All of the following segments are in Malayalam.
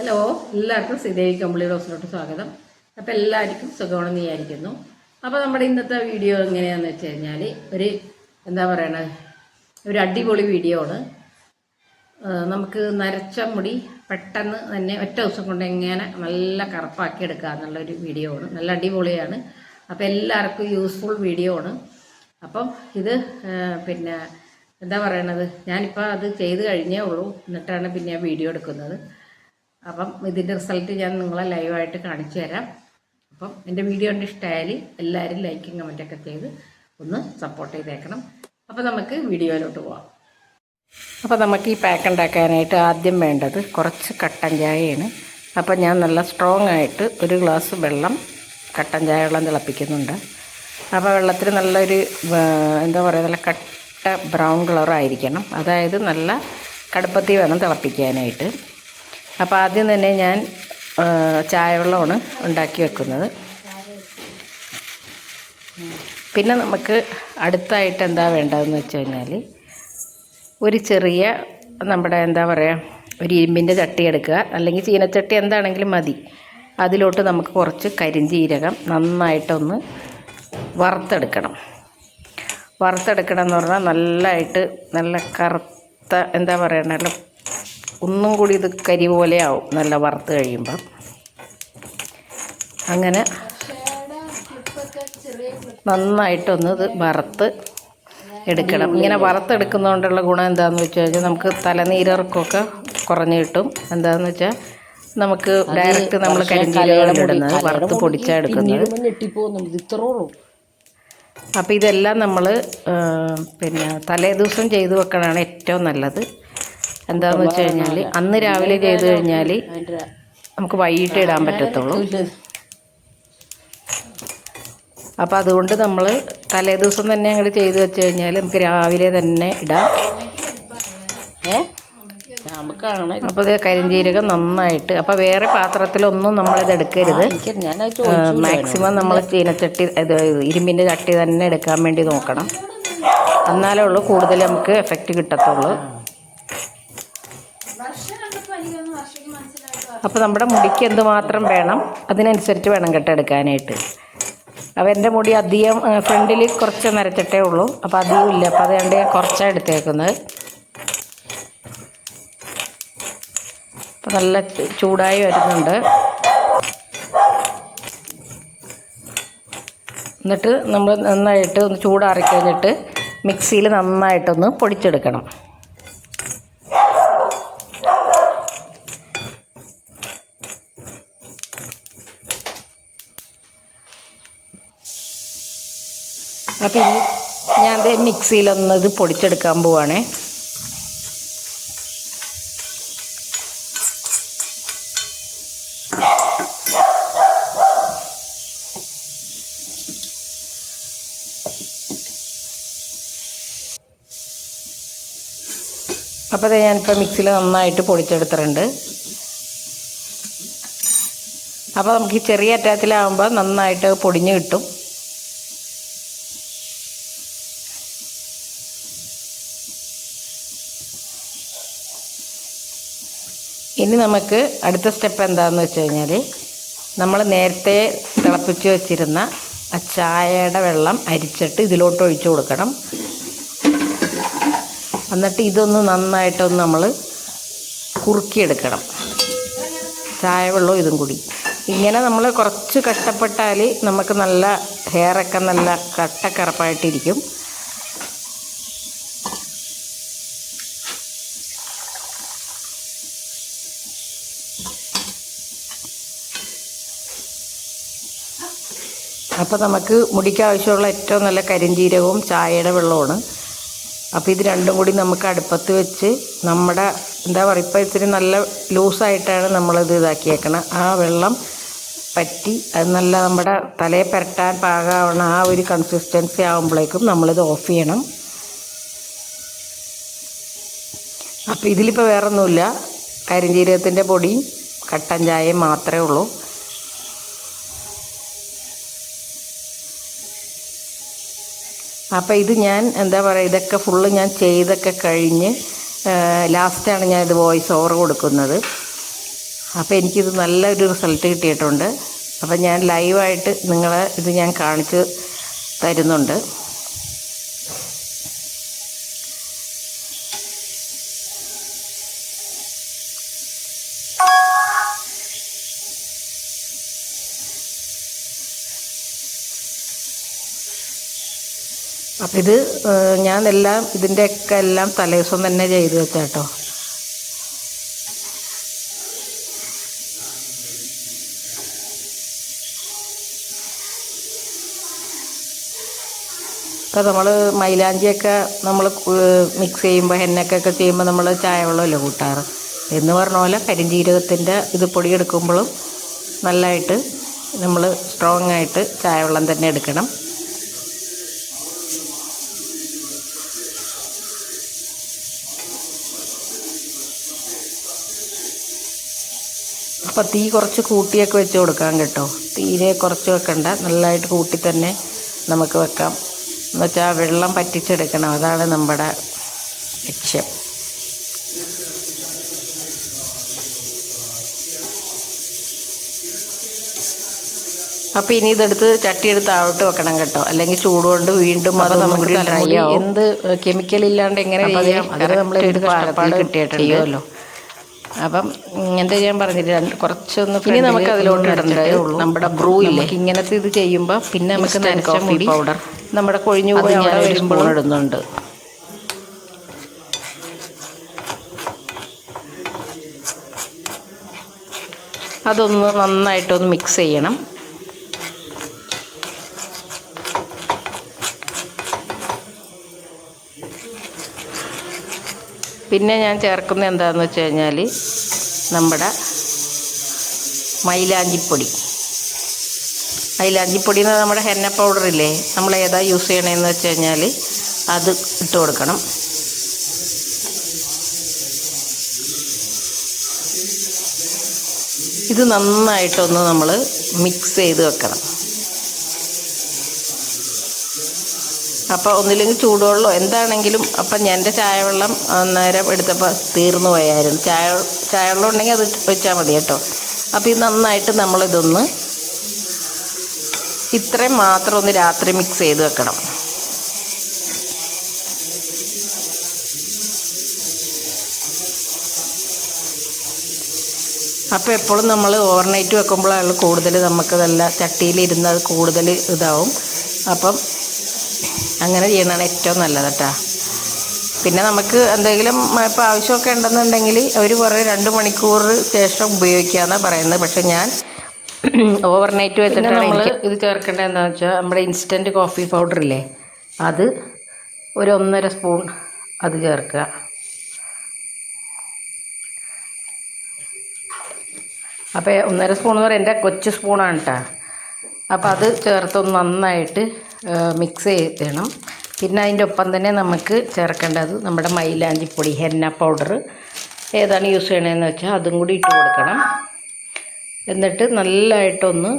ഹലോ എല്ലാവർക്കും ശ്രീദേവി കമ്പിളി റോസിലോട്ട് സ്വാഗതം. അപ്പോൾ എല്ലാവർക്കും സുഖമാണെന്ന് വിചാരിക്കുന്നു. അപ്പോൾ നമ്മുടെ ഇന്നത്തെ വീഡിയോ എങ്ങനെയാണെന്ന് വെച്ച് കഴിഞ്ഞാൽ ഒരു എന്താ പറയണത് ഒരു അടിപൊളി വീഡിയോ ആണ്. നമുക്ക് നരച്ച മുടി പെട്ടെന്ന് തന്നെ ഒറ്റ ദിവസം കൊണ്ട് എങ്ങനെ നല്ല കറുപ്പാക്കി എടുക്കുക എന്നുള്ളൊരു വീഡിയോ ആണ്. നല്ല അടിപൊളിയാണ്. അപ്പോൾ എല്ലാവർക്കും യൂസ്ഫുൾ വീഡിയോ ആണ്. അപ്പം ഇത് പിന്നെ എന്താ പറയണത് ഞാനിപ്പോൾ അത് ചെയ്ത് കഴിഞ്ഞേ ഉള്ളൂ. എന്നിട്ടാണ് പിന്നെ വീഡിയോ എടുക്കുന്നത്. അപ്പം ഇതിന്റെ റിസൾട്ട് ഞാൻ നിങ്ങളെ ലൈവായിട്ട് കാണിച്ചു തരാം. അപ്പം എന്റെ വീഡിയോ കണ്ട് ഇഷ്ടമായാൽ എല്ലാവരും ലൈക്കും കമന്റൊക്കെ ചെയ്ത് ഒന്ന് സപ്പോർട്ട് ചെയ്തേക്കണം. അപ്പം നമുക്ക് വീഡിയോയിലോട്ട് പോവാം. അപ്പോൾ നമുക്ക് ഈ പാക്ക് ഉണ്ടാക്കാനായിട്ട് ആദ്യം വേണ്ടത് കുറച്ച് കട്ടൻ ചായയാണ്. അപ്പോൾ ഞാൻ നല്ല സ്ട്രോങ് ആയിട്ട് ഒരു ഗ്ലാസ് വെള്ളം കട്ടൻ ചായ വെള്ളം തിളപ്പിക്കുന്നുണ്ട്. അപ്പോൾ വെള്ളത്തിൽ നല്ലൊരു എന്താ പറയുക നല്ല കട്ട ബ്രൗൺ കളറായിരിക്കണം അതായത് നല്ല കടുപ്പത്തിൽ വേണം തിളപ്പിക്കാനായിട്ട്. അപ്പോൾ ആദ്യം തന്നെ ഞാൻ ചായവെള്ളമാണ് ചായ വെള്ളമാണ് ഉണ്ടാക്കി വെക്കുന്നത്. പിന്നെ നമുക്ക് അടുത്തായിട്ട് എന്താ വേണ്ടതെന്ന് വെച്ച് കഴിഞ്ഞാൽ ഒരു ചെറിയ നമ്മുടെ എന്താ പറയുക ഒരു ഇരുമ്പിന്റെ ചട്ടി എടുക്കുക. അല്ലെങ്കിൽ ചീനച്ചട്ടി എന്താണെങ്കിലും മതി. അതിലോട്ട് നമുക്ക് കുറച്ച് കരിഞ്ചീരകം നന്നായിട്ടൊന്ന് വറുത്തെടുക്കണം. വറുത്തെടുക്കണം എന്ന് പറഞ്ഞാൽ നല്ലതായിട്ട് നല്ല കറുത്ത എന്താ പറയുക നല്ല ഒന്നും കൂടി ഇത് കരി പോലെ ആവും. നല്ല വറുത്ത് കഴിയുമ്പം. അങ്ങനെ നന്നായിട്ടൊന്ന് ഇത് വറുത്ത് എടുക്കണം. ഇങ്ങനെ വറുത്തെടുക്കുന്നതുകൊണ്ടുള്ള ഗുണം എന്താണെന്ന് വെച്ച് കഴിഞ്ഞാൽ നമുക്ക് തലനീരിറക്കമൊക്കെ കുറഞ്ഞു കിട്ടും. എന്താണെന്ന് വെച്ചാൽ നമുക്ക് ഡയറക്റ്റ് നമ്മൾ കരിഞ്ചീരകളും ഇടുന്നത് വറുത്ത് പൊടിച്ചാൽ എടുക്കുന്നത്. അപ്പോൾ ഇതെല്ലാം നമ്മൾ പിന്നെ തലേ ദിവസം ചെയ്ത് വെക്കണതാണ് ഏറ്റവും നല്ലത്. എന്താണെന്ന് വെച്ച് കഴിഞ്ഞാൽ അന്ന് രാവിലെ ചെയ്ത് കഴിഞ്ഞാൽ നമുക്ക് വൈകിട്ട് ഇടാൻ പറ്റത്തുള്ളൂ. അപ്പോൾ അതുകൊണ്ട് നമ്മൾ തലേ ദിവസം തന്നെ അങ്ങോട്ട് ചെയ്ത് വെച്ച് കഴിഞ്ഞാൽ നമുക്ക് രാവിലെ തന്നെ ഇടാം. ഏ? അപ്പോൾ ഇത് കരിഞ്ചീരകം നന്നായിട്ട്. അപ്പോൾ വേറെ പാത്രത്തിലൊന്നും നമ്മളിത് എടുക്കരുത്. മാക്സിമം നമ്മൾ ചീനച്ചട്ടി ഇത് ഇരുമ്പിന്റെ ചട്ടി തന്നെ എടുക്കാൻ വേണ്ടി നോക്കണം. എന്നാലേ ഉള്ളൂ കൂടുതൽ നമുക്ക് എഫക്റ്റ് കിട്ടത്തുള്ളൂ. അപ്പോൾ നമ്മുടെ മുടിക്ക് എന്തുമാത്രം വേണം? അതിനനുസരിച്ച് വേണം കെട്ടെടുക്കാനായിട്ട് അപ്പോൾ എന്റെ മുടി അധികം ഫ്രണ്ടിൽ കുറച്ച് നരച്ചിട്ടേ ഉള്ളൂ. അപ്പോൾ അധികം ഇല്ല. അപ്പോൾ അതുകൊണ്ട് ഞാൻ കുറച്ചാണ് എടുത്തേക്കുന്നത്. അപ്പോൾ നല്ല ചൂടായി വരുന്നുണ്ട്. എന്നിട്ട് നമ്മൾ നന്നായിട്ട് ഒന്ന് ചൂടാറി കഴിഞ്ഞിട്ട് മിക്സിയിൽ നന്നായിട്ടൊന്ന് പൊടിച്ചെടുക്കണം. അപ്പോൾ ഇത് ഞാൻ ദേ മിക്സിയിലൊന്ന് ഇത് പൊടിച്ചെടുക്കാൻ പോവാണേ. അപ്പോൾ അത് ഞാനിപ്പോൾ മിക്സിയിൽ നന്നായിട്ട് പൊടിച്ചെടുത്തിട്ടുണ്ട്. അപ്പോൾ നമുക്ക് ഈ ചെറിയ അറ്റാത്തിലാവുമ്പോൾ നന്നായിട്ട് പൊടിഞ്ഞ് കിട്ടും. ഇനി നമുക്ക് അടുത്ത സ്റ്റെപ്പ് എന്താണെന്ന് വെച്ച് കഴിഞ്ഞാൽ നമ്മൾ നേരത്തെ തിളപ്പിച്ച് വെച്ചിരുന്ന ആ ചായയുടെ വെള്ളം അരിച്ചിട്ട് ഇതിലോട്ട് ഒഴിച്ചു കൊടുക്കണം. എന്നിട്ട് ഇതൊന്ന് നന്നായിട്ടൊന്ന് നമ്മൾ കുറുക്കിയെടുക്കണം. ചായ വെള്ളവും ഇതും കൂടി. ഇങ്ങനെ നമ്മൾ കുറച്ച് കഷ്ടപ്പെട്ടാൽ നമുക്ക് നല്ല ഹെയറൊക്കെ നല്ല കട്ടക്കറപ്പായിട്ടിരിക്കും അപ്പോൾ നമുക്ക് മുടിക്ക് ആവശ്യമുള്ള ഏറ്റവും നല്ല കരിഞ്ചീരകവും ചായയുടെ വെള്ളമാണ് അപ്പോൾ ഇത് രണ്ടും കൂടി നമുക്ക് അടുപ്പത്ത് വെച്ച് നമ്മുടെ എന്താ പറയുക ഇപ്പോൾ ഇത്തിരി നല്ല ലൂസായിട്ടാണ് നമ്മളിത് ഇതാക്കിയേക്കണം. ആ വെള്ളം പറ്റി അത് നല്ല നമ്മുടെ തലയെ പുരട്ടാൻ പാകമാവണ ആ ഒരു കൺസിസ്റ്റൻസി ആകുമ്പോഴേക്കും നമ്മളിത് ഓഫ് ചെയ്യണം. അപ്പോൾ ഇതിലിപ്പോൾ വേറൊന്നുമില്ല. കരിഞ്ചീരകത്തിന്റെ പൊടിയും കട്ടൻ ചായയും മാത്രമേ ഉള്ളൂ. അപ്പോൾ ഇത് ഞാൻ എന്താ പറയുക ഇതൊക്കെ ഫുള്ള് ഞാൻ ചെയ്തൊക്കെ കഴിഞ്ഞ് ലാസ്റ്റാണ് ഞാൻ ഇത് വോയിസ് ഓവർ കൊടുക്കുന്നത്. അപ്പോൾ എനിക്കിത് നല്ലൊരു റിസൾട്ട് കിട്ടിയിട്ടുണ്ട്. അപ്പോൾ ഞാൻ ലൈവായിട്ട് നിങ്ങളെ ഇത് ഞാൻ കാണിച്ച് തരുന്നുണ്ട്. അപ്പം ഇത് ഞാൻ എല്ലാം ഇതിന്റെയൊക്കെ എല്ലാം തലേദിവസം തന്നെ ചെയ്ത് വെച്ചാട്ടോ. ഇപ്പം നമ്മൾ മൈലാഞ്ചിയൊക്കെ നമ്മൾ മിക്സ് ചെയ്യുമ്പോൾ ഹെന്നക്കൊക്കെ ചെയ്യുമ്പോൾ നമ്മൾ ചായ വെള്ളമല്ലേ കൂട്ടാറ്? എന്ന് പറഞ്ഞ പോലെ കരിഞ്ജീരകത്തിന്റെ ഇത് പൊടിയെടുക്കുമ്പോഴും നല്ലതായിട്ട് നമ്മൾ സ്ട്രോങ് ആയിട്ട് ചായ വെള്ളം തന്നെ എടുക്കണം. അപ്പോൾ തീ കുറച്ച് കൂട്ടിയൊക്കെ വെച്ച് കൊടുക്കാം കേട്ടോ. തീരെ കുറച്ച് വെക്കണ്ട. നല്ലതായിട്ട് കൂട്ടി തന്നെ നമുക്ക് വെക്കാം. എന്നുവെച്ചാൽ വെള്ളം പറ്റിച്ചെടുക്കണം. അതാണ് നമ്മുടെ ലക്ഷ്യം. അപ്പോൾ ഇനി ഇതെടുത്ത് ചട്ടിയെടുത്ത് താഴോട്ട് വെക്കണം കേട്ടോ. അല്ലെങ്കിൽ ചൂടുകൊണ്ട് വീണ്ടും അത് നമുക്ക് എന്ത് കെമിക്കൽ ഇല്ലാണ്ട് എങ്ങനെ ചെയ്യാം? അത് നമ്മൾ ഒരു കഷ്ടപ്പാട് അപ്പം എന്താ ഞാൻ പറഞ്ഞില്ല കുറച്ചൊന്ന് ഇനി നമുക്ക് അതിലോട്ട് ഇടണ്ടേ? നമ്മുടെ ബ്രൂ ഇല്ലേ? ഇങ്ങനത്തെ ഇത് ചെയ്യുമ്പോൾ പിന്നെ നമുക്ക് കോഫി മുടി പൗഡർ നമ്മുടെ കൊഴിഞ്ഞു പോയി അവിടെ വരുമ്പോൾ ഇടുന്നുണ്ട്. അതൊന്ന് നന്നായിട്ടൊന്ന് മിക്സ് ചെയ്യണം. പിന്നെ ഞാൻ ചേർക്കുന്നത് എന്താണെന്ന് വെച്ച് കഴിഞ്ഞാൽ നമ്മുടെ മൈലാഞ്ചിപ്പൊടി. മൈലാഞ്ചിപ്പൊടി എന്ന് നമ്മുടെ ഹെന്ന പൗഡറില്ലേ നമ്മൾ ഏതാ യൂസ് ചെയ്യണമെന്ന് വെച്ച് കഴിഞ്ഞാൽ അത് ഇട്ട് കൊടുക്കണം. ഇത് നന്നായിട്ടൊന്ന് നമ്മൾ മിക്സ് ചെയ്ത് വെക്കണം. അപ്പോൾ ഒന്നില്ലെങ്കിൽ ചൂടുവെള്ളമോ? എന്താണെങ്കിലും അപ്പം എന്റെ ചായവെള്ളം അന്നേരം എടുത്തപ്പോൾ തീർന്നു പോയായിരുന്നു. ചായ ചായവെള്ളം ഉണ്ടെങ്കിൽ അത് വെച്ചാൽ മതി കേട്ടോ. അപ്പോൾ ഇത് നന്നായിട്ട് നമ്മളിതൊന്ന് ഇത്രയും മാത്രം ഒന്ന് രാത്രി മിക്സ് ചെയ്ത് വെക്കണം. അപ്പോൾ എപ്പോഴും നമ്മൾ ഓവർനൈറ്റ് വെക്കുമ്പോഴാണ് കൂടുതൽ നമുക്ക് നല്ല ചട്ടിയിലിരുന്ന് അത് കൂടുതൽ ഇതാവും. അപ്പം അങ്ങനെ ചെയ്യുന്നതാണ് ഏറ്റവും നല്ലത് കേട്ടോ. പിന്നെ നമുക്ക് എന്തെങ്കിലും ഇപ്പോൾ ആവശ്യമൊക്കെ ഉണ്ടെന്നുണ്ടെങ്കിൽ അവർ പറയും രണ്ട് മണിക്കൂർ ശേഷം ഉപയോഗിക്കാമെന്നാണ് പറയുന്നത്. പക്ഷെ ഞാൻ ഓവർനൈറ്റ് വെച്ചിട്ട് നമ്മൾ ഇത് ചേർക്കേണ്ടത് എന്താണെന്ന് വെച്ചാൽ നമ്മുടെ ഇൻസ്റ്റന്റ് കോഫി പൗഡർ ഇല്ലേ? അത് ഒരു ഒന്നര സ്പൂൺ അത് ചേർക്കുക. അപ്പോൾ ഒന്നര സ്പൂൺ എന്ന് പറയുന്നത് എന്റെ കൊച്ചു സ്പൂണാണ് കേട്ടോ. അപ്പോൾ അത് ചേർത്തൊന്ന് നന്നായിട്ട് മിക്സ് ചെയ്യണം. പിന്നെ അതിന്റെ ഒപ്പം തന്നെ നമുക്ക് ചേർക്കേണ്ടത് നമ്മുടെ മൈലാഞ്ചി പൊടി ഹെന്ന പൗഡർ ഏതാണ് യൂസ് ചെയ്യണതെന്ന് വെച്ചാൽ അതും കൂടി ഇട്ട് കൊടുക്കണം. എന്നിട്ട് നല്ലതായിട്ടൊന്ന്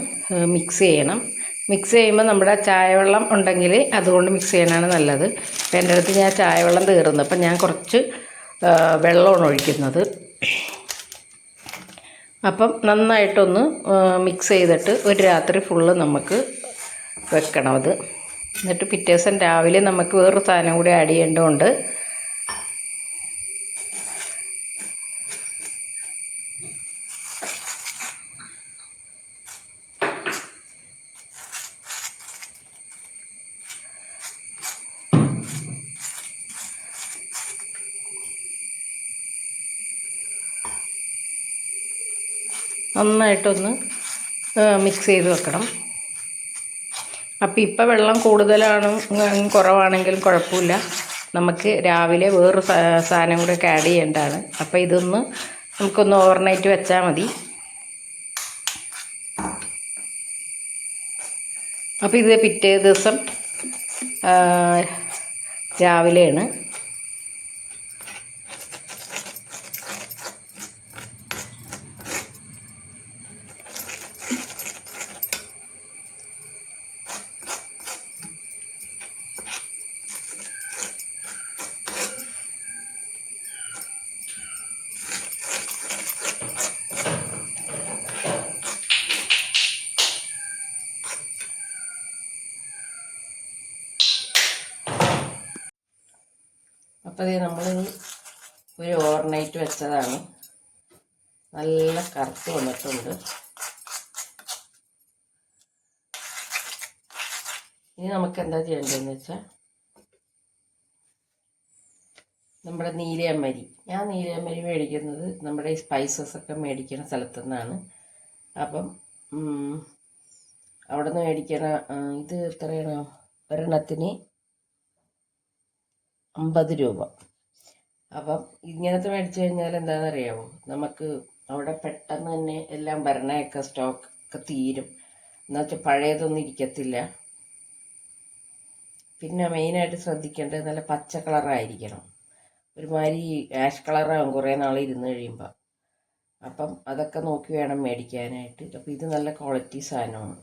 മിക്സ് ചെയ്യണം. മിക്സ് ചെയ്യുമ്പോൾ നമ്മുടെ ചായവെള്ളം ഉണ്ടെങ്കിൽ അതുകൊണ്ട് മിക്സ് ചെയ്യണതാണ് നല്ലത്. അപ്പം എന്റെ അടുത്ത് ഞാൻ ചായവെള്ളം തീർന്നു. അപ്പം ഞാൻ കുറച്ച് വെള്ളമാണ് ഒഴിക്കുന്നത്. അപ്പം നന്നായിട്ടൊന്ന് മിക്സ് ചെയ്തിട്ട് ഒരു രാത്രി ഫുള്ള് നമുക്ക് വെക്കണം അത് എന്നിട്ട് പിറ്റേ ദിവസം രാവിലെ നമുക്ക് വേറൊരു സാധനം കൂടി ആഡ് ചെയ്യേണ്ടതുണ്ട്. നന്നായിട്ടൊന്ന് മിക്സ് ചെയ്ത് വെക്കണം. അപ്പോൾ ഇപ്പോൾ വെള്ളം കൂടുതലാണ് കുറവാണെങ്കിലും കുഴപ്പമില്ല. നമുക്ക് രാവിലെ വേറൊരു സാധനം കൂടെ ഒക്കെ ആഡ് ചെയ്യേണ്ടതാണ്. അപ്പോൾ ഇതൊന്ന് നമുക്കൊന്ന് ഓവർനൈറ്റ് വെച്ചാൽ മതി. അപ്പോൾ ഇത് പിറ്റേ ദിവസം രാവിലെയാണ്. അപ്പോൾ ഇത് നമ്മൾ ഒരു ഓവർനൈറ്റ് വെച്ചതാണ്. നല്ല കറുത്ത് വന്നിട്ടുണ്ട്. ഇനി നമുക്ക് എന്താ ചെയ്യേണ്ടതെന്ന് വെച്ചാൽ നമ്മുടെ നീലയമ്മരി. ഞാൻ നീലയമ്മരി മേടിക്കുന്നത് നമ്മുടെ ഈ സ്പൈസസ് ഒക്കെ മേടിക്കുന്ന സ്ഥലത്തു നിന്നാണ് അപ്പം അവിടെ നിന്ന് മേടിക്കണ ഇത് എത്രയാണ്? ഒരെണ്ണത്തിന് അമ്പത് രൂപ. അപ്പം ഇങ്ങനത്തെ മേടിച്ചു കഴിഞ്ഞാൽ എന്താണെന്നറിയാമോ? നമുക്ക് അവിടെ പെട്ടെന്ന് തന്നെ എല്ലാം ഭരണയൊക്കെ സ്റ്റോക്ക് ഒക്കെ തീരും. എന്നുവെച്ചാൽ പഴയതൊന്നും ഇരിക്കത്തില്ല. പിന്നെ മെയിനായിട്ട് ശ്രദ്ധിക്കേണ്ടത് നല്ല പച്ച കളറായിരിക്കണം ഒരുമാതിരി ആഷ് കളറാകും കുറേ നാൾ ഇരുന്ന് കഴിയുമ്പോൾ അപ്പം അതൊക്കെ നോക്കി വേണം മേടിക്കാനായിട്ട്. അപ്പോൾ ഇത് നല്ല ക്വാളിറ്റി സാധനമാണ്.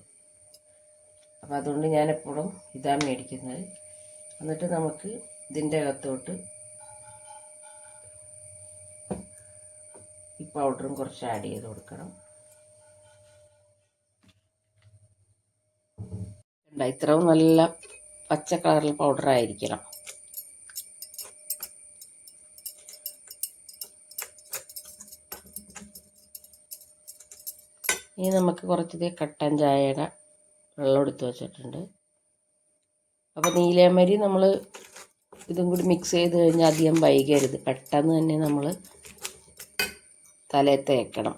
അപ്പം അതുകൊണ്ട് ഞാനെപ്പോഴും ഇതാണ് മേടിക്കുന്നത്. എന്നിട്ട് നമുക്ക് ഇതിന്റെ അകത്തോട്ട് ഈ പൗഡറും കുറച്ച് ആഡ് ചെയ്ത് കൊടുക്കണം. ഇത്രയും നല്ല പച്ച കളറിൽ പൗഡർ ആയിരിക്കണം. ഇനി നമുക്ക് കുറച്ച് കട്ടൻ ചായയുടെ വെള്ളം എടുത്ത് വെച്ചിട്ടുണ്ട്. അപ്പോൾ നീലേമരി നമ്മൾ ഇതും കൂടി മിക്സ് ചെയ്ത് കഴിഞ്ഞാൽ അധികം വൈകരുത്. പെട്ടെന്ന് തന്നെ നമ്മൾ തലയിൽ തേക്കണം.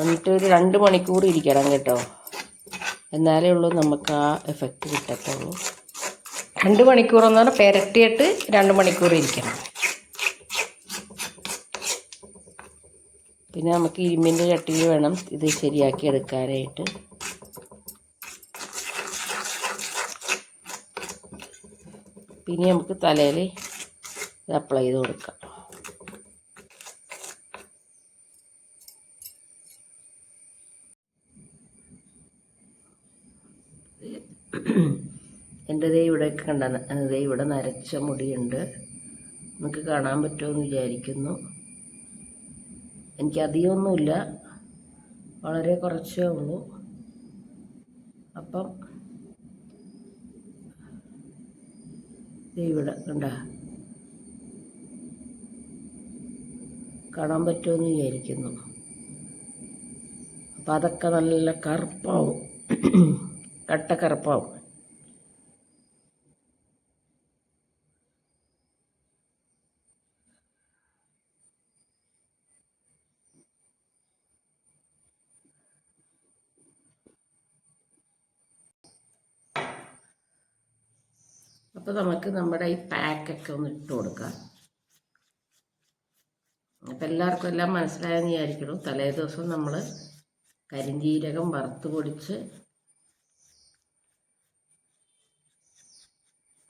എന്നിട്ട് ഒരു രണ്ട് മണിക്കൂർ ഇരിക്കണം കേട്ടോ. എന്നാലേ ഉള്ളൂ നമുക്ക് ആ എഫക്റ്റ് കിട്ടത്തുള്ളൂ. രണ്ട് മണിക്കൂർ എന്ന് പറഞ്ഞാൽ പെരട്ടിയിട്ട് രണ്ട് മണിക്കൂർ ഇരിക്കണം. പിന്നെ നമുക്ക് ഇരുമ്പിന്റെ ചട്ടിയിൽ വേണം ഇത് ശരിയാക്കി എടുക്കാനായിട്ട്. പിന്നെ നമുക്ക് തലയിൽ അപ്ലൈ ചെയ്ത് കൊടുക്കാം. എന്റെ ദേ ഇവിടെ കണ്ട ദേ ഇവിടെ നരച്ച മുടിയുണ്ട്. നമുക്ക് കാണാൻ പറ്റുമെന്ന് വിചാരിക്കുന്നു. എനിക്ക് അധികമൊന്നുമില്ല വളരെ കുറച്ചേ ഉള്ളൂ. അപ്പം ഇവിടെ കണ്ട കാണാൻ പറ്റുമെന്ന് വിചാരിക്കുന്നു. അപ്പം അതൊക്കെ നല്ല കറുപ്പാവും. കട്ട കറുപ്പാവും അപ്പോൾ നമുക്ക് നമ്മുടെ ഈ പാക്കൊക്കെ ഒന്ന് ഇട്ട് കൊടുക്കാം. അപ്പം എല്ലാവർക്കും എല്ലാം മനസ്സിലായെന്ന് വിചാരിക്കണം തലേ ദിവസം നമ്മൾ കരിഞ്ജീരകം വറുത്ത് പൊടിച്ച്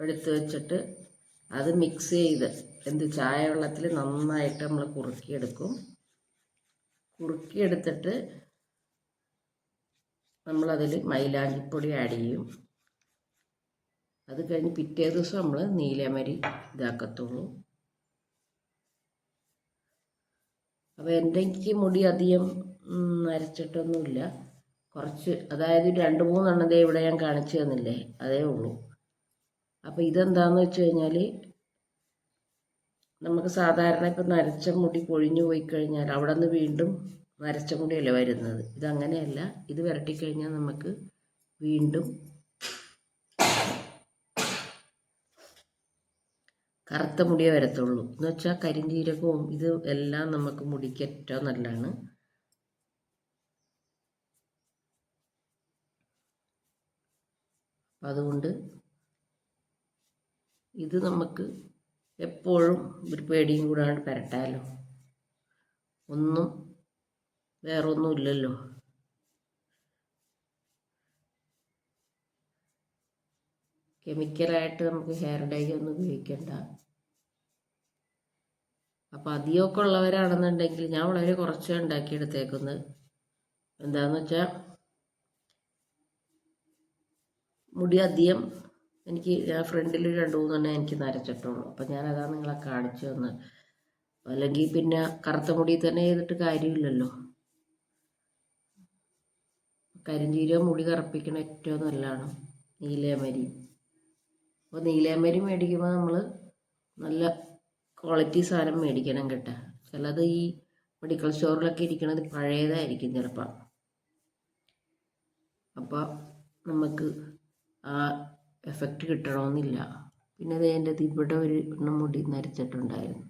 എടുത്ത് വെച്ചിട്ട് അത് മിക്സ് ചെയ്ത് എന്ത് ചായ വെള്ളത്തിൽ നന്നായിട്ട് നമ്മൾ കുറുക്കിയെടുക്കും. കുറുക്കിയെടുത്തിട്ട് നമ്മളതിൽ മൈലാഞ്ചിപ്പൊടി ആഡ് ചെയ്യും. അത് കഴിഞ്ഞ് പിറ്റേ ദിവസം നമ്മൾ നീലമരി ഇതാക്കത്തുള്ളൂ. അപ്പോൾ എന്റെ മുടി അധികം നരച്ചിട്ടൊന്നുമില്ല കുറച്ച് അതായത് രണ്ട് മൂന്നെണ്ണം ദേ ഇവിടെ ഞാൻ കാണിച്ചു തന്നില്ലേ? അതേ ഉള്ളൂ. അപ്പോൾ ഇതെന്താന്ന് വെച്ച് കഴിഞ്ഞാൽ നമുക്ക് സാധാരണ ഇപ്പം നരച്ച മുടി പൊഴിഞ്ഞു പോയി കഴിഞ്ഞാൽ അവിടെ നിന്ന് വീണ്ടും നരച്ച മുടിയല്ലേ വരുന്നത്? ഇതങ്ങനെയല്ല. ഇത് വരട്ടിക്കഴിഞ്ഞാൽ നമുക്ക് വീണ്ടും കറുത്ത മുടിയേ വരത്തുള്ളൂ. എന്ന് വെച്ചാൽ കരിഞ്ജീരകവും ഇത് എല്ലാം നമുക്ക് മുടിക്ക് ഏറ്റവും നല്ലതാണ്. അതുകൊണ്ട് ഇത് നമുക്ക് എപ്പോഴും ഒരു പേടിയും കൂടാണ്ട് പരട്ടാലോ? ഒന്നും വേറൊന്നും ഇല്ലല്ലോ കെമിക്കലായിട്ട് നമുക്ക് ഹെയർ ഡൈ ഒന്നും ഉപയോഗിക്കണ്ട. അപ്പോൾ അധികമൊക്കെ ഉള്ളവരാണെന്നുണ്ടെങ്കിൽ ഞാൻ വളരെ കുറച്ചേ ഉണ്ടാക്കിയെടുത്തേക്കുന്നത്. എന്താണെന്ന് വെച്ചാൽ മുടി അധികം എനിക്ക് ഫ്രണ്ടിൽ രണ്ട് മൂന്നെണ്ണം എനിക്ക് നരച്ചിട്ടുള്ളൂ. അപ്പം ഞാനതാ നിങ്ങളെ കാണിച്ചു തന്ന്. അല്ലെങ്കിൽ പിന്നെ കറുത്ത മുടി തന്നെ ചെയ്തിട്ട് കാര്യമില്ലല്ലോ. കരിഞ്ചീരകം മുടി കറുപ്പിക്കണ ഏറ്റവും നല്ലതാണ്. നീലയമരി. അപ്പോൾ നീലയമരി മേടിക്കുമ്പോൾ നമ്മൾ നല്ല ക്വാളിറ്റി സാധനം മേടിക്കണം കേട്ടോ. ചിലത് ഈ മെഡിക്കൽ സ്റ്റോറിലൊക്കെ ഇരിക്കണത് പഴയതായിരിക്കും ചിലപ്പോൾ അപ്പോൾ നമുക്ക് ആ എഫക്റ്റ് കിട്ടണമെന്നില്ല പിന്നെ അത് എന്റെ ഇവിടെ ഒരു എണ്ണം മുടി നരച്ചിട്ടുണ്ടായിരുന്നു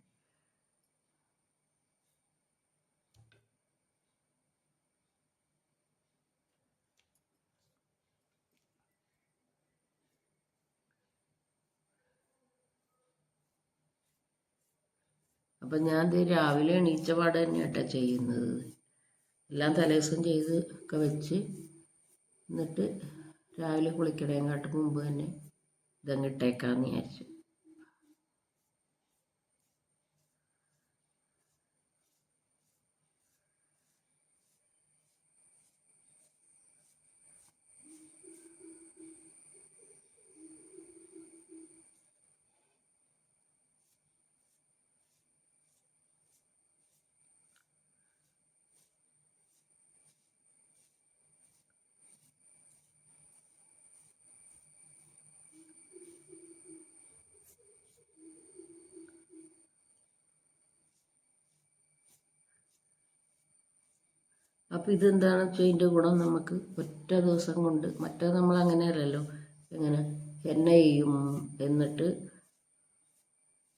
അപ്പം ഞാൻ ഇത് രാവിലെ എണീച്ച പാട് തന്നെ കേട്ടോ ചെയ്യുന്നത്. എല്ലാം തലേദിവസം ചെയ്ത് ഒക്കെ വെച്ച് എന്നിട്ട് രാവിലെ കുളിക്കണേങ്കാട്ട് മുമ്പ് തന്നെ ഇതങ്ങ് ഇട്ടേക്കാന്ന് വിചാരിച്ചു. അപ്പോൾ ഇതെന്താണ് ചെയ്യേണ്ട ഗുണം നമുക്ക് ഒറ്റ ദിവസം കൊണ്ട്? മറ്റേ നമ്മൾ അങ്ങനെ അല്ലല്ലോ എങ്ങനെ എണ്ണ ചെയ്യും എന്നിട്ട്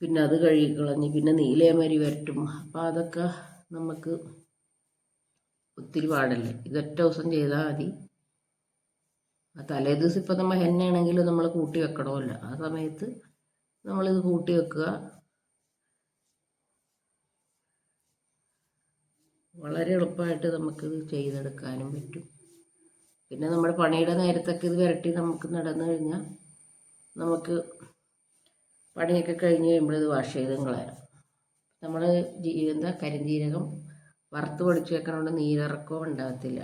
പിന്നെ അത് കഴുകിക്കളഞ്ഞ് പിന്നെ നീലയമരി വരട്ടും. അപ്പം അതൊക്കെ നമുക്ക് ഒത്തിരി പാടല്ലേ? ഇതൊറ്റ ദിവസം ചെയ്താൽ മതി. തലേ ദിവസം ഇപ്പം നമ്മൾ എണ്ണയാണെങ്കിലും നമ്മൾ കൂട്ടി വെക്കണമല്ലോ. ആ സമയത്ത് നമ്മളിത് കൂട്ടി വെക്കുക. വളരെ എളുപ്പമായിട്ട് നമുക്കിത് ചെയ്തെടുക്കാനും പറ്റും. പിന്നെ നമ്മുടെ പണിയുടെ നേരത്തൊക്കെ ഇത് വരട്ടി നമുക്ക് നടന്നു കഴിഞ്ഞാൽ നമുക്ക് പണിയൊക്കെ കഴിഞ്ഞ് കഴിയുമ്പോൾ ഇത് വാഷ് ചെയ്ത് കളയാം. നമ്മൾ എന്താ കരിഞ്ജീരകം വറുത്ത് പൊടിച്ച് വെക്കണോണ്ട് നീരിറക്കവും ഉണ്ടാകത്തില്ല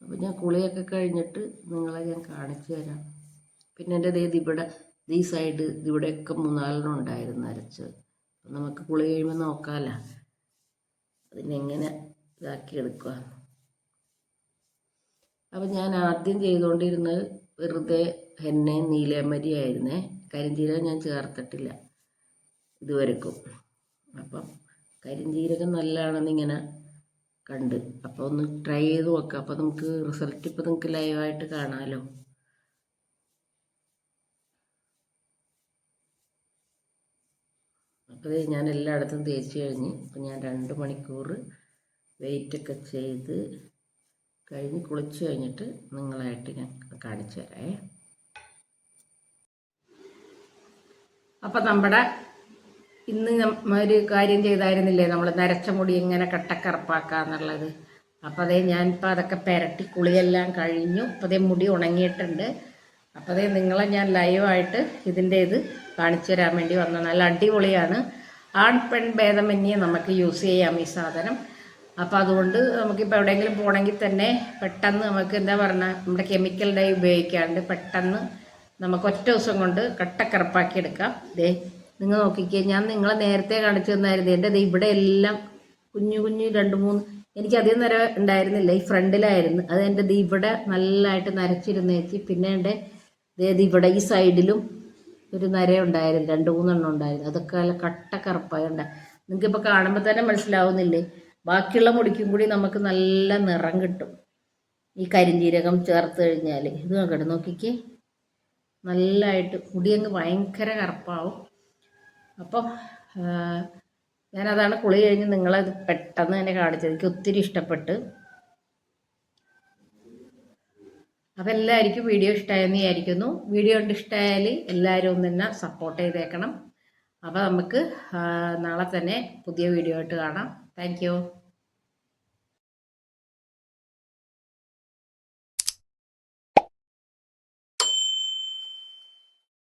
അപ്പോൾ ഞാൻ കുളിയൊക്കെ കഴിഞ്ഞിട്ട് നിങ്ങളെ ഞാൻ കാണിച്ചു തരാം. പിന്നെ എന്റെ ദേ ഇവിടെ ഈ സൈഡ് ഇവിടെയൊക്കെ മൂന്നാലെണ്ണം ഉണ്ടായിരുന്നു അരച്ച്. അപ്പം നമുക്ക് കുളി കഴിയുമ്പോൾ നോക്കാമല്ലോ അതിനെങ്ങനെ ഇതാക്കി എടുക്കുക അപ്പം ഞാൻ ആദ്യം ചെയ്തുകൊണ്ടിരുന്നത് വെറുതെ എണ്ണയും നീലേമരി ആയിരുന്നേ. കരിഞ്ചീരകം ഞാൻ ചേർത്തിട്ടില്ല ഇതുവരെക്കും. അപ്പം കരിഞ്ചീരകം നല്ലതാണെന്നിങ്ങനെ കണ്ട്. അപ്പോൾ ഒന്ന് ട്രൈ ചെയ്ത് നോക്കാം. അപ്പോൾ നമുക്ക് റിസൾട്ട് ഇപ്പോൾ നിങ്ങൾക്ക് ലൈവായിട്ട് കാണാമല്ലോ അപ്പോൾ ഞാൻ എല്ലായിടത്തും തേച്ച് കഴിഞ്ഞ് അപ്പോൾ ഞാൻ രണ്ട് മണിക്കൂർ വെയിറ്റൊക്കെ ചെയ്ത് കഴിഞ്ഞ് കുളിച്ച് കഴിഞ്ഞിട്ട് നിങ്ങളായിട്ട് ഞാൻ കാണിച്ചു തരാം അപ്പം നമ്മുടെ ഇന്ന് ഒരു കാര്യം ചെയ്തായിരുന്നില്ലേ? നമ്മൾ നരച്ച മുടി എങ്ങനെ കട്ടക്കറപ്പാക്കാന്നുള്ളത്. അപ്പോൾ അതേ ഞാനിപ്പോൾ അതൊക്കെ പെരട്ടി കുളിയെല്ലാം കഴിഞ്ഞു. അപ്പോൾ അതേ മുടി ഉണങ്ങിയിട്ടുണ്ട്. അപ്പോൾ അതേ നിങ്ങളെ ഞാൻ ലൈവായിട്ട് ഇതിന്റെ ഇത് കാണിച്ചു തരാൻ വേണ്ടി വന്ന. നല്ല അടിപൊളിയാണ്. ആൺ പെൺ ഭേദമന്യേ നമുക്ക് യൂസ് ചെയ്യാം ഈ സാധനം. അപ്പോൾ അതുകൊണ്ട് നമുക്കിപ്പോൾ എവിടെയെങ്കിലും പോകണമെങ്കിൽ തന്നെ പെട്ടെന്ന് നമുക്ക് എന്താ പറയുക നമ്മുടെ കെമിക്കൽ ഡൈ ഉപയോഗിക്കാണ്ട് പെട്ടെന്ന് നമുക്ക് ഒറ്റ ദിവസം കൊണ്ട് കട്ടക്കറപ്പാക്കിയെടുക്കാം. ദേ നിങ്ങൾ നോക്കിക്കേ ഞാൻ നിങ്ങളെ നേരത്തെ കാണിച്ചു തന്നായിരുന്നു. എന്റെ ഇവിടെ എല്ലാം കുഞ്ഞു കുഞ്ഞു രണ്ട് മൂന്ന് എനിക്ക് അധികം നിര ഉണ്ടായിരുന്നില്ല. ഈ ഫ്രണ്ടിലായിരുന്നു. അത് എന്റെ ഇവിടെ നല്ലതായിട്ട് നരച്ചിരുന്ന് വെച്ച് പിന്നെ എന്റെ ഇവിടെ ഈ സൈഡിലും ഒരു നര ഉണ്ടായിരുന്നു. രണ്ട് മൂന്നെണ്ണം ഉണ്ടായിരുന്നു. അതൊക്കെ നല്ല കട്ട കറുപ്പായി നിങ്ങൾക്ക് നിങ്ങൾക്കിപ്പോൾ കാണുമ്പോൾ തന്നെ മനസ്സിലാവുന്നില്ലേ? ബാക്കിയുള്ള മുടിക്കും കൂടി നമുക്ക് നല്ല നിറം കിട്ടും. ഈ കരിഞ്ജീരകം ചേർത്ത് കഴിഞ്ഞാൽ ഇത് നോക്കട്ടെ നോക്കിക്കേ. നല്ലതായിട്ട് മുടിയങ്ങ് ഭയങ്കര കറുപ്പാവും. അപ്പം ഞാനതാണ് കുളി കഴിഞ്ഞ് നിങ്ങളത് പെട്ടെന്ന് തന്നെ കാണിച്ചത്. എനിക്ക് ഒത്തിരി ഇഷ്ടപ്പെട്ട്. അപ്പോൾ എല്ലാവർക്കും വീഡിയോ ഇഷ്ടമായെന്ന് വിചാരിക്കുന്നു. വീഡിയോ കണ്ട് ഇഷ്ടമായാൽ എല്ലാവരും ഒന്ന് തന്നെ സപ്പോർട്ട് ചെയ്തേക്കണം. അപ്പോൾ നമുക്ക് നാളെ തന്നെ പുതിയ വീഡിയോ ആയിട്ട് കാണാം. താങ്ക്